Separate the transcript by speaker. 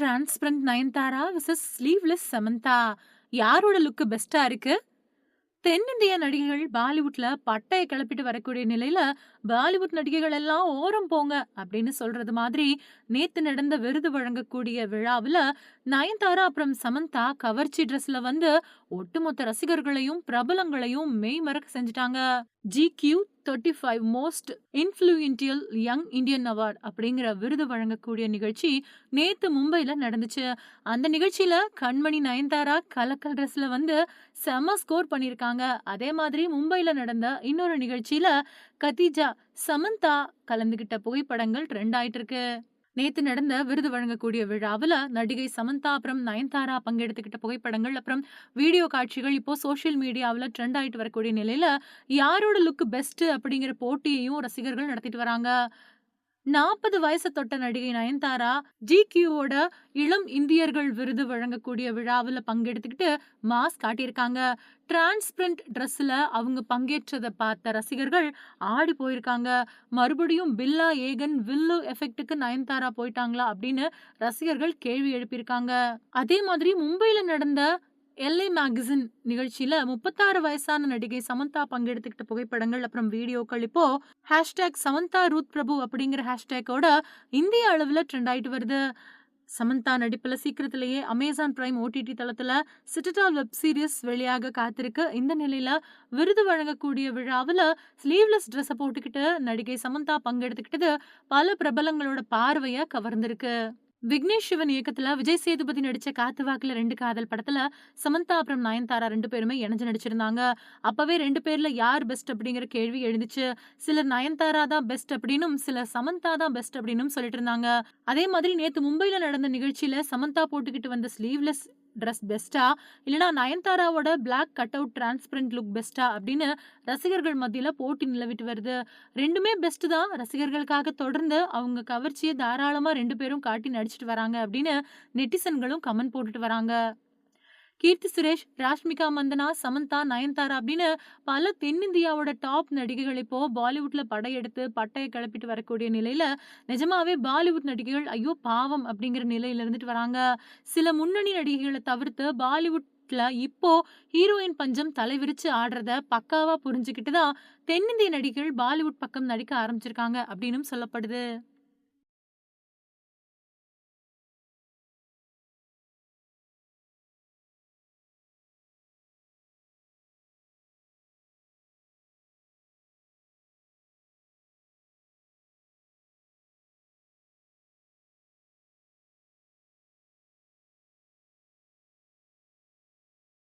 Speaker 1: Transparent Nayanthara versus sleeveless Samantha? யாரோட look பெஸ்டா இருக்கு? தென்னிந்திய நடிகைகள் பாலிவுட்ல பட்டைய கிளப்பிட்டு வரக்கூடிய நிலையில பாலிவுட் நடிகைகள் எல்லாம் ஓரம் போங்க அப்படின்னு சொல்றது மாதிரி நேத்து நடந்த விருது வழங்கக்கூடிய விழாவுல நயன்தாரா அப்புறம் சமந்தா கவர்ச்சி ட்ரெஸ்ல வந்து ஒட்டுமொத்த ரசிகர்களையும் பிரபலங்களையும் மெய் மறக்க செஞ்சுட்டாங்க. G Q thirty five most influential young Indian award அப்படிங்கிற விருது வழங்கக்கூடிய நிகழ்ச்சி நேத்து மும்பைல நடந்துச்சு. அந்த நிகழ்ச்சியில் கண்மணி நயன்தாரா கலக்கல் ட்ரெஸ்ஸில் வந்து செம ஸ்கோர் பண்ணியிருக்காங்க. அதே மாதிரி மும்பைல நடந்த இன்னொரு நிகழ்ச்சியில் கதீஜா சமந்தா கலந்துகிட்ட புகைப்படங்கள் ட்ரெண்ட் ஆயிட்டு இருக்கு நேத்து நடந்த விருது வழங்கக்கூடிய விழாவில் நடிகை சமந்தா அப்புறம் நயன்தாரா பங்கெடுத்துக்கிட்ட புகைப்படங்கள் அப்புறம் வீடியோ காட்சிகள் இப்போ சோஷியல் மீடியாவில் ட்ரெண்ட் ஆயிட்டு வரக்கூடிய நிலையில யாரோட லுக் பெஸ்ட் அப்படிங்கிற போட்டியையும் ரசிகர்கள் நடத்திட்டு வராங்க? நாற்பது வயசு தொட்ட நடிகை நயன்தாரா ஜி கியூவோட இளம் இந்தியர்கள் விருது வழங்கக்கூடிய விழாவில் பங்கெடுத்துக்கிட்டு மாஸ் காட்டியிருக்காங்க. டிரான்ஸ்பரண்ட் ட்ரெஸ்ஸில் அவங்க பங்கேற்றதை பார்த்த ரசிகர்கள் ஆடி போயிருக்காங்க. மறுபடியும் பில்லா ஏகன் வில்லு எஃபெக்ட்டுக்கு நயன்தாரா போயிட்டாங்களா அப்படின்னு ரசிகர்கள் கேள்வி எழுப்பியிருக்காங்க. அதே மாதிரி மும்பையில் நடந்த எல்ஏ மேகசின் நிகழ்ச்சியில முப்பத்தாறு வயசான நடிகை சமந்தா பங்கெடுத்துக்கிட்ட புகைப்படங்கள் அப்புறம் வீடியோக்கள். இப்போ ஹேஷ்டேக் சமந்தா ரூத் பிரபு அப்படிங்கிற ஹேஷ்டேக்கோட இந்திய அளவில் ட்ரெண்ட் ஆயிட்டு வருது. சமந்தா நடிப்பில் சீக்கிரத்திலேயே அமேசான் பிரைம் ஓடிடி தளத்தில் சிட்டடால் வெப் சீரிஸ் வெளியாக காத்திருக்கு. இந்த நிலையில் விருது வழங்கக்கூடிய விழாவில் ஸ்லீவ்லெஸ் ட்ரெஸ்ஸை போட்டுக்கிட்டு நடிகை சமந்தா பங்கெடுத்துக்கிட்டது பல பிரபலங்களோட பார்வையை கவர்ந்திருக்கு. விக்னேஷ் சிவன் இயக்கத்துல விஜய் சேதுபதி நடிச்ச காத்து வாக்குல ரெண்டு காதல் படத்துல சமந்தா அப்புறம் நயன்தாரா ரெண்டு பேருமே இணைஞ்சு நடிச்சிருந்தாங்க. அப்பவே ரெண்டு பேர்ல யார் பெஸ்ட் அப்படிங்கிற கேள்வி எழுந்துச்சு. சிலர் நயன்தாரா தான் பெஸ்ட் அப்படின்னும் சிலர் சமந்தா தான் பெஸ்ட் அப்படின்னும் சொல்லிட்டு இருந்தாங்க. அதே மாதிரி நேத்து மும்பைல நடந்த நிகழ்ச்சியில சமந்தா போட்டுக்கிட்டு வந்த ஸ்லீவ்லெஸ் ட்ரெஸ் பெஸ்ட்டா இல்லைனா நயன்தாராவோட black cut out transparent look பெஸ்ட்டா அப்படின்னு ரசிகர்கள் மத்தியில் போட்டி நிலவிட்டு வருது. ரெண்டுமே பெஸ்ட் தான். ரசிகர்களுக்காக தொடர்ந்து அவங்க கவர்ச்சியை தாராளமாக ரெண்டு பேரும் காட்டி நடிச்சிட்டு வராங்க அப்படின்னு நெட்டிசன்களும் கமெண்ட் போட்டுட்டு வராங்க. கீர்த்தி சுரேஷ் ராஷ்மிகா மந்தனா சமந்தா நயன்தாரா அப்படின்னு பல தென்னிந்தியாவோட டாப் நடிகைகள் இப்போ பாலிவுட்ல படையெடுத்து பட்டையை கிளப்பிட்டு வரக்கூடிய நிலையில நிஜமாவே பாலிவுட் நடிகைகள் ஐயோ பாவம் அப்படிங்கிற நிலையில இருந்துட்டு வராங்க. சில முன்னணி நடிகைகளை தவிர்த்து பாலிவுட்ல இப்போ ஹீரோயின் பஞ்சம் தலைவிரிச்சு ஆடுறத பக்காவா புரிஞ்சுக்கிட்டு தான் தென்னிந்திய நடிகைகள் பாலிவுட் பக்கம் நடிக்க ஆரம்பிச்சிருக்காங்க அப்படின்னு சொல்லப்படுது.